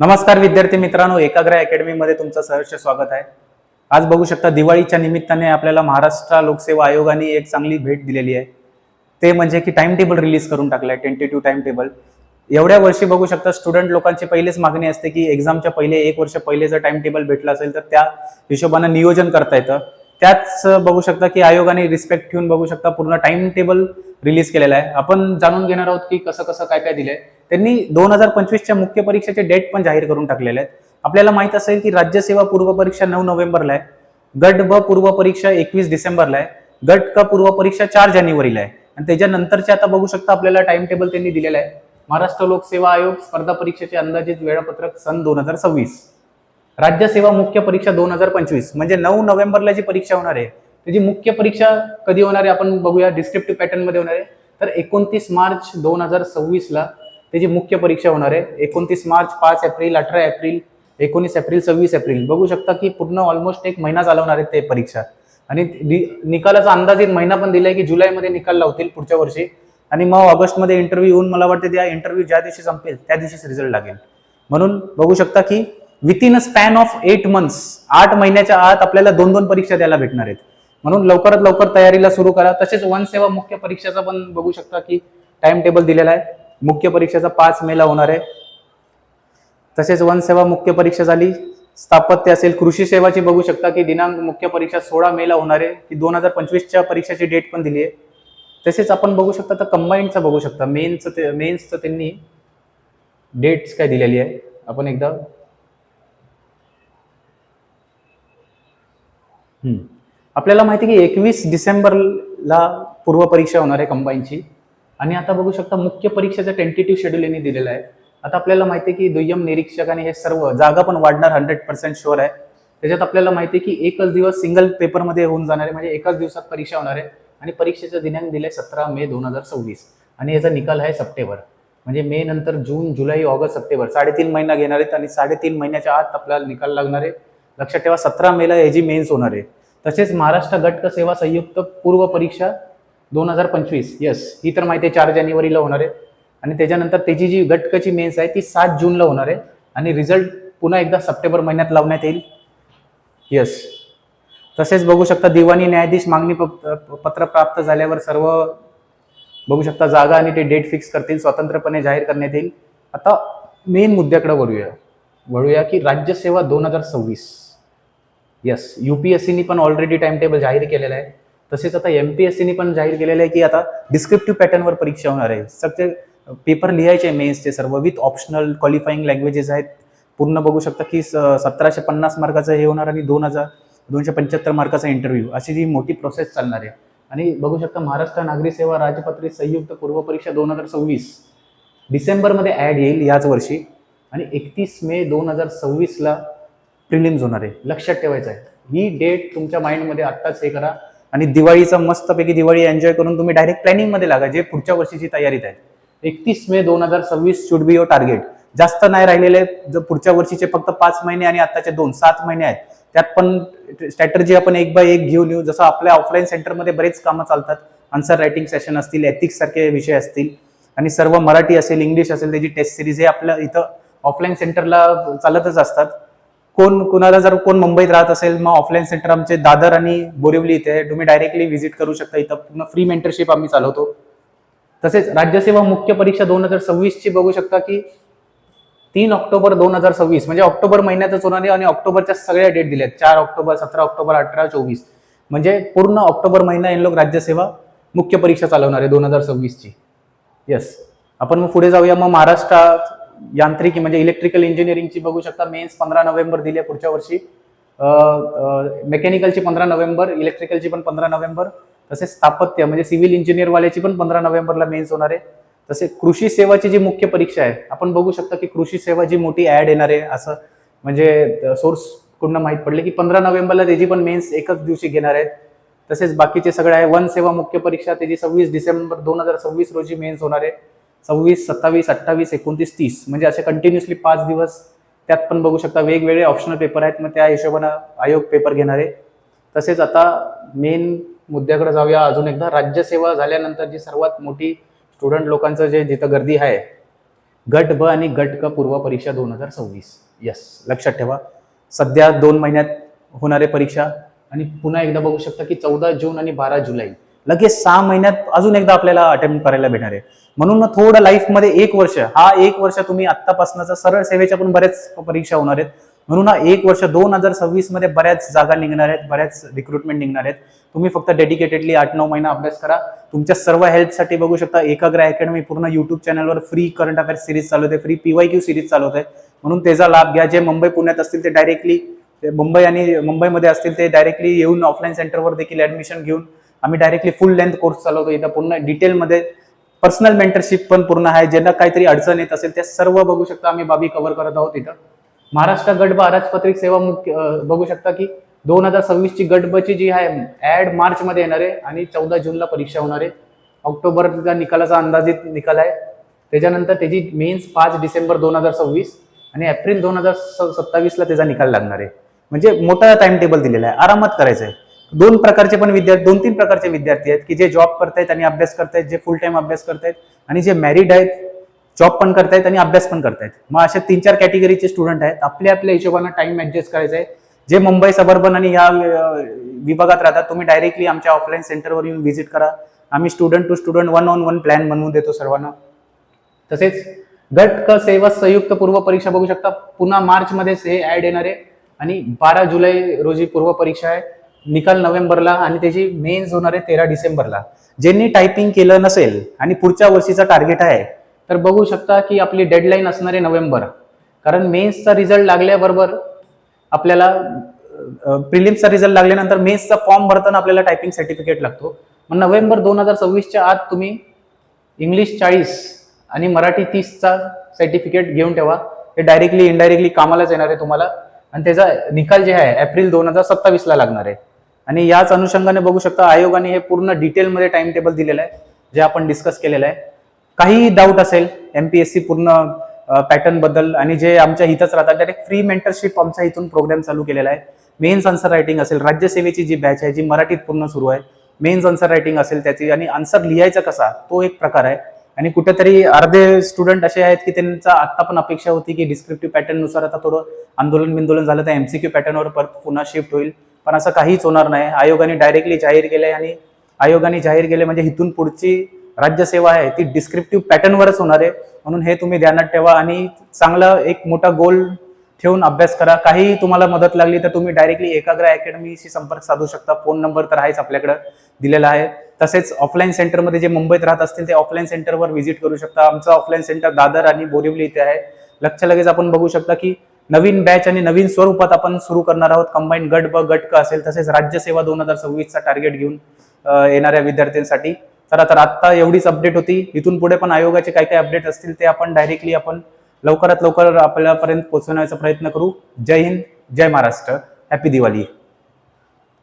नमस्कार विद्यार्थी मित्रांनो एकाग्र अकॅडमीमध्ये तुमचं सहर्ष स्वागत आहे. आज बघू शकता दिवाळीच्या निमित्ताने आपल्याला महाराष्ट्र लोकसेवा आयोगाने एक चांगली भेट दिलेली आहे. ते म्हणजे की टाइम टेबल रिलीज करून टाकलं आहे टेंटेटिव्ह टाइम टेबल एवढ्या वर्षी बघू शकता स्टुडंट लोकांची पहिलेच मागणी असते की एक्झामच्या पहिले एक वर्ष पहिले जर टाइम टेबल भेटलं असेल तर त्या हिशोबानं नियोजन करता येतं. त्याच बघू शकता की आयोगाने रिस्पेक्ट ठेवून बघू शकता पूर्ण टाइम टेबल रिलीज केलेला आहे. आपण जाणून घेणार आहोत की कसं कसं काय काय दिलंय. त्यांनी दोन हजार पंचवीसच्या मुख्य परीक्षेचे डेट पण जाहीर करून टाकलेले आहेत. आपल्याला माहीत असेल की राज्यसेवा पूर्व परीक्षा नऊ नोव्हेंबरला आहे. गट ब पूर्व परीक्षा एकवीस डिसेंबरला आहे. गट क पूर्व परीक्षा चार जानेवारीला आहे. आणि त्याच्यानंतरचे आता बघू शकता आपल्याला टाइम टेबल त्यांनी दिलेलं आहे. महाराष्ट्र लोकसेवा आयोग स्पर्धा परीक्षेचे अंदाजित वेळापत्रक सन दोन हजार सव्वीस. राज्यसेवा मुख्य परीक्षा दोन हजार पंचवीस म्हणजे नऊ नोव्हेंबरला जी परीक्षा होणार आहे त्याची मुख्य परीक्षा कधी होणार आहे आपण बघूया डिस्क्रिप्टिव्ह पॅटर्नमध्ये होणार आहे. तर एकोणतीस मार्च दोन हजार सव्वीसला त्याची मुख्य परीक्षा होणार आहे एकोणतीस मार्च पाच एप्रिल अठरा एप्रिल एकोणीस एप्रिल सव्वीस एप्रिल. बघू शकता की पूर्ण ऑलमोस्ट एक महिना चालवणार आहे ते परीक्षा. आणि निकालाचा निकालाचा अंदाजित महिना पण दिलाय की जुलैमध्ये निकाल लावतील पुढच्या वर्षी. आणि मग ऑगस्टमध्ये इंटरव्ह्यू येऊन मला वाटतं त्या इंटरव्ह्यू ज्या दिवशी संपेल त्या दिवशीच रिझल्ट लागेल. म्हणून बघू शकता की within a span of eight months आठ महिन्याच्या आत आपल्याला दोन दोन परीक्षा द्यायला भेटणार आहेत. म्हणून लवकरात लवकर तयारीला सुरू करा. तसेच वन सेवा मुख्य परीक्षेचा पण बघू शकता की टाइम टेबल दिलेला आहे. मुख्य परीक्षेचा पाच मेला होणार आहे. तसेच वन सेवा मुख्य परीक्षा झाली. स्थापत्य असेल कृषी सेवाची बघू शकता की दिनांक मुख्य परीक्षा सोळा मेला होणार आहे. की दोन हजार पंचवीसच्या परीक्षेची डेट पण दिली आहे. तसेच आपण बघू शकता तर कंबाईंडचं बघू शकता. मेन्सचं ते मेन्सचं त्यांनी डेट्स काय दिलेली आहे. आपण एकदा आपल्याला माहिती आहे की एकवीस डिसेंबरला पूर्व परीक्षा होणार आहे कंबाईनची. आणि आता बघू शकता मुख्य परीक्षेचं टेंटेटिव्ह शेड्यूल यांनी दिलेलं आहे. आता आपल्याला माहिती आहे की दुय्यम निरीक्षक आणि हे सर्व जागा पण वाढणार हंड्रेड पर्सेंट शुअर आहे. त्याच्यात आपल्याला माहिती आहे की एकच दिवस सिंगल पेपरमध्ये होऊन जाणार आहे म्हणजे एकाच दिवसात परीक्षा होणार आहे. आणि परीक्षेचं दिनांक आहे सतरा मे दोन हजार सव्वीस. आणि याचा निकाल आहे सप्टेंबर. म्हणजे मे नंतर जून जुलै ऑगस्ट सप्टेंबर. साडेतीन महिना घेणार आहेत आणि साडेतीन महिन्याच्या आत आपल्याला निकाल लागणार आहे. लक्षात ठेवा सतरा मेला याची मेन्स होणार आहे. तसेच महाराष्ट्र गटक सेवा संयुक्त पूर्व परीक्षा दोन हजार पंचवीस. यस ही तर माहिती आहे चार जानेवारीला होणार आहे. आणि त्याच्यानंतर त्याची जी गटकची मेन्स आहे ती सात जूनला होणार आहे. आणि रिझल्ट पुन्हा एकदा सप्टेंबर महिन्यात लावण्यात येईल. येस तसेच बघू शकता दिवाणी न्यायाधीश मागणी प- पत्र प्राप्त झाल्यावर सर्व बघू शकता जागा आणि ते डेट फिक्स करतील स्वतंत्रपणे जाहीर करण्यात येईल. आता मेन मुद्द्याकडे वळूया. वळूया की राज्यसेवा दोन हजार सव्वीस. येस युपीएससीनी पण ऑलरेडी टाइम टेबल जाहीर केलेलं आहे. तसेच आता एम पी एस सीने पण जाहीर केलेलं आहे की आता डिस्क्रिप्टिव्ह पॅटर्नवर परीक्षा होणार आहे. सगळे पेपर लिहायचे मेन्सचे सर्व विथ ऑप्शनल क्वालिफाईंग लँग्वेजेस आहेत. पूर्ण बघू शकता की स- सतराशे पन्नास मार्काचं हे होणार आणि दोन हजार दोनशे पंच्याहत्तर मार्काचा इंटरव्ह्यू अशी जी मोठी प्रोसेस चालणार आहे. आणि बघू शकता महाराष्ट्र नागरी सेवा राजपत्रित संयुक्त पूर्व परीक्षा दोन हजार सव्वीस. डिसेंबरमध्ये ॲड येईल याच वर्षी. आणि एकतीस मे दोन हजार सव्वीसला प्रिलिम्स होणार आहे. लक्षात ठेवायचं आहे. ही डेट तुमच्या माइंडमध्ये आत्ताच हे करा. आणि दिवाळीचा मस्तपैकी दिवाळी एन्जॉय करून तुम्ही डायरेक्ट प्लॅनिंगमध्ये लागा जे पुढच्या वर्षीची तयारीत आहे. एकतीस मे दोन हजार सव्वीस शुड बी युअर टार्गेट जास्त नाही राहिलेले जर पुढच्या वर्षीचे फक्त पाच महिने आणि आताचे दोन सात महिने आहेत. त्यात पण स्ट्रॅटर्जी आपण एक बाय एक घेऊन येऊ. जसं आपल्या ऑफलाईन सेंटरमध्ये बरेच कामं चालतात. आन्सर रायटिंग सेशन असतील एथिक्स सारखे विषय असतील. आणि सर्व मराठी असेल इंग्लिश असेल त्याची टेस्ट सिरीज हे आपल्या इथं ऑफलाईन सेंटरला चालतच असतात. कोण कुणाला जर कोण मुंबईत राहत असेल मग ऑफलाईन सेंटर आमचे दादर आणि बोरिवली इथे तुम्ही डायरेक्टली व्हिजिट करू शकता इथं. पूर्ण फ्री मेंटरशिप आम्ही चालवतो. तसेच राज्यसेवा मुख्य परीक्षा दोन हजार सव्वीसची बघू शकता की तीन ऑक्टोबर दोन हजार सव्वीस म्हणजे ऑक्टोबर महिन्यातच होणार आहे आणि ऑक्टोबरच्या सगळ्या डेट दिल्यात. चार ऑक्टोबर सतरा ऑक्टोबर अठरा चोवीस. म्हणजे पूर्ण ऑक्टोबर महिना लोक राज्यसेवा मुख्य परीक्षा चालवणार आहे दोन हजार सव्वीसची. येस आपण मग पुढे जाऊया. मग महाराष्ट्रात यांत्रिकी म्हणजे इलेक्ट्रिकल इंजिनिअरिंगची बघू शकता. मेन्स पंधरा नोव्हेंबर दिली आहे पुढच्या वर्षी. मेकॅनिकलची पंधरा नोव्हेंबर इलेक्ट्रिकलची पण पंधरा नोव्हेंबर. तसेच स्थापत्य म्हणजे सिव्हिल इंजिनिअरवाल्याची पण पंधरा नोव्हेंबरला मेन्स होणार आहे. तसे कृषी सेवाची जी मुख्य परीक्षा आहे आपण बघू शकता की कृषी सेवा जी मोठी ऍड येणार आहे असं म्हणजे सोर्स कुठनं माहीत पडले की पंधरा नोव्हेंबरला त्याची पण मेन्स एकच दिवशी घेणार आहेत. तसेच बाकीचे सगळे आहे. वन सेवा मुख्य परीक्षा त्याची सव्वीस डिसेंबर दोन हजार सव्वीस रोजी मेन्स होणार आहे. सव्वीस सत्तावीस अठ्ठावीस एकोणतीस तीस. म्हणजे असे कंटिन्युअसली पाच दिवस त्यात पण बघू शकता वेगवेगळे ऑप्शनल पेपर आहेत. मग त्या हिशोबानं आयोग पेपर घेणार आहे. तसेच आता मेन मुद्द्याकडे जाऊया अजून एकदा. राज्यसेवा झाल्यानंतर जी सर्वात मोठी स्टुडंट लोकांचं जे जिथं गर्दी आहे गट ब आणि गट क पूर्व परीक्षा दोन हजार सव्वीस. यस लक्षात ठेवा. सध्या दोन महिन्यात होणारे परीक्षा आणि पुन्हा एकदा बघू शकता की चौदा जून आणि बारा जुलै. लगेच सहा महिन्यात अजून एकदा आपल्याला अटेम्प्ट करायला भेटणार आहे. म्हणून ना थोडं लाईफमध्ये एक वर्ष हा एक वर्ष तुम्ही आत्तापासूनचा सरळ सेवेच्या पण बऱ्याच परीक्षा होणार आहेत. म्हणून हा एक वर्ष दोन हजार सव्वीसमध्ये बऱ्याच जागा निघणार आहेत बऱ्याच रिक्रुटमेंट निघणार आहेत. तुम्ही फक्त डेडिकेटेडली आठ नऊ महिना अभ्यास करा. तुमच्या सर्व हेल्पसाठी बघू शकता एकाग्र अकॅडमी पूर्ण युट्यूब चॅनलवर फ्री करंट अफेअर्स सिरीज चालवते free P Y Q series चालवत आहे म्हणून त्याचा लाभ घ्या. जे मुंबई पुण्यात असतील ते डायरेक्टली मुंबई आणि मुंबईमध्ये असतील ते डायरेक्टली येऊन ऑफलाईन सेंटरवर देखील ऍडमिशन घेऊन आम्ही डायरेक्टली फुल लेंथ कोर्स चालवतो. इथं पूर्ण डिटेलमध्ये पर्सनल मेंटरशिप पण पूर्ण आहे. ज्यांना काहीतरी अडचण येत असेल त्या सर्व बघू शकता. आम्ही बाबी कव्हर करत आहोत इथं. महाराष्ट्र गट ब अराजपत्रिक सेवा मुख्य बघू शकता की दोन हजार सव्वीसची गटबची जी आहे ऍड मार्चमध्ये येणार आहे आणि चौदा जूनला परीक्षा होणार आहे. ऑक्टोबरच्या निकालाचा अंदाजित निकाल आहे. त्याच्यानंतर त्याची मेन्स पाच डिसेंबर दोन हजार सव्वीस आणि एप्रिल दोन हजार सत्तावीसला त्याचा निकाल लागणार आहे. म्हणजे मोठा टाइम टेबल दिलेला आहे. आरामात करायचं आहे दोन प्रकारचे पण विद्यार्थी दोन तीन प्रकारचे विद्यार्थी आहेत की जे जॉब करतायत आणि अभ्यास करतायत जे फुल टाइम अभ्यास करतायत आणि जे मॅरिड आहेत जॉब पण करतायत आणि अभ्यास पण करतायत. मग अशा तीन चार कॅटेगरीचे स्टुडंट आहेत. आपल्या आपल्या हिशोबानं टाइम ऍडजस्ट करायचा आहे जे मुंबई सबर्बन आणि या विभागात राहतात तुम्ही डायरेक्टली आमच्या ऑफलाईन सेंटरवर येऊन व्हिजिट करा. आम्ही student to student one on one plan बनवून देतो सर्वांना. तसेच गट क सेवा संयुक्त पूर्व परीक्षा बघू शकता. पुन्हा मार्चमध्येच हे ऍड येणार आहे आणि बारा जुलै रोजी पूर्व परीक्षा आहे. निकाल नोव्हेंबरला आणि त्याची मेन्स होणार आहे तेरा डिसेंबरला. ज्यांनी टायपिंग केलं नसेल आणि पुढच्या वर्षीचा टार्गेट आहे तर बघू शकता की आपली डेडलाईन असणार आहे नोव्हेंबर. कारण मेन्सचा रिझल्ट लागल्याबरोबर आपल्याला प्रिलिम्सचा रिझल्ट लागल्यानंतर मेन्सचा फॉर्म भरताना आपल्याला टायपिंग सर्टिफिकेट लागतो. मग नोव्हेंबर दोन हजार सव्वीसच्या आत तुम्ही इंग्लिश चाळीस आणि मराठी तीसचा सर्टिफिकेट घेऊन ठेवा. हे डायरेक्टली इनडायरेक्टली कामालाच येणार आहे तुम्हाला. आणि त्याचा निकाल जे आहे एप्रिल दोन हजार सत्तावीसला लागणार आहे. आणि याच अनुषंगाने बघू शकता आयोगाने हे पूर्ण डिटेलमध्ये टाइम टेबल दिलेलं आहे जे आपण डिस्कस केलेलं आहे. काही डाऊट असेल एमपीएससी पूर्ण पॅटर्नबद्दल आणि जे आमच्या इथंच राहतात डायरेक्ट फ्री मेंटरशिप आमच्या इथून प्रोग्राम चालू केलेला आहे. मेन्स आन्सर रायटिंग असेल राज्यसेवेची जी बॅच आहे जी मराठीत पूर्ण सुरू आहे मेन्स आन्सर रायटिंग असेल त्याची आणि आन्सर लिहायचा कसा तो एक प्रकार आहे. आणि कुठेतरी अर्धे स्टुडंट असे आहेत की त्यांचा आता पण अपेक्षा होती की डिस्क्रिप्टिव्ह पॅटर्ननुसार आता थोडं आंदोलन बिंदोलन झालं तर एमसीक्यू पॅटर्नवर परत पुन्हा शिफ्ट होईल. पण असं काहीच होणार नाही. आयोगाने डायरेक्टली जाहीर केलंय आणि आयोगाने जाहीर केले म्हणजे इथून पुढची राज्यसेवा आहे ती डिस्क्रिप्टिव्ह पॅटर्नवरच होणार आहे. म्हणून हे तुम्ही ध्यानात ठेवा आणि चांगला एक मोठा गोल ठेवून अभ्यास करा. काही तुम्हाला मदत लागली तर तुम्ही डायरेक्टली एकाग्र अकॅडमीशी संपर्क साधू शकता. फोन नंबर तर आहेच आपल्याकडे दिलेला आहे. तसेच ऑफलाईन सेंटरमध्ये जे मुंबईत राहत असतील ते ऑफलाईन सेंटरवर व्हिजिट करू शकता. आमचं ऑफलाईन सेंटर दादर आणि बोरिवली इथे आहे. लक्ष लगेच आपण बघू शकता की नवीन बॅच आणि नवीन स्वरूपात आपण सुरू करणार आहोत. कंबाईन गट ब गट क असेल तसेच राज्यसेवा दोन हजार सव्वीसचा टार्गेट घेऊन येणाऱ्या विद्यार्थ्यांसाठी. चला तर आत्ता एवढीच अपडेट होती. इथून पुढे पण आयोगाचे काय काय अपडेट असतील ते आपण डायरेक्टली आपण लवकरात लवकर आपल्यापर्यंत पोहोचवण्याचा प्रयत्न करू. जय हिंद जय महाराष्ट्र. हॅपी दिवाळी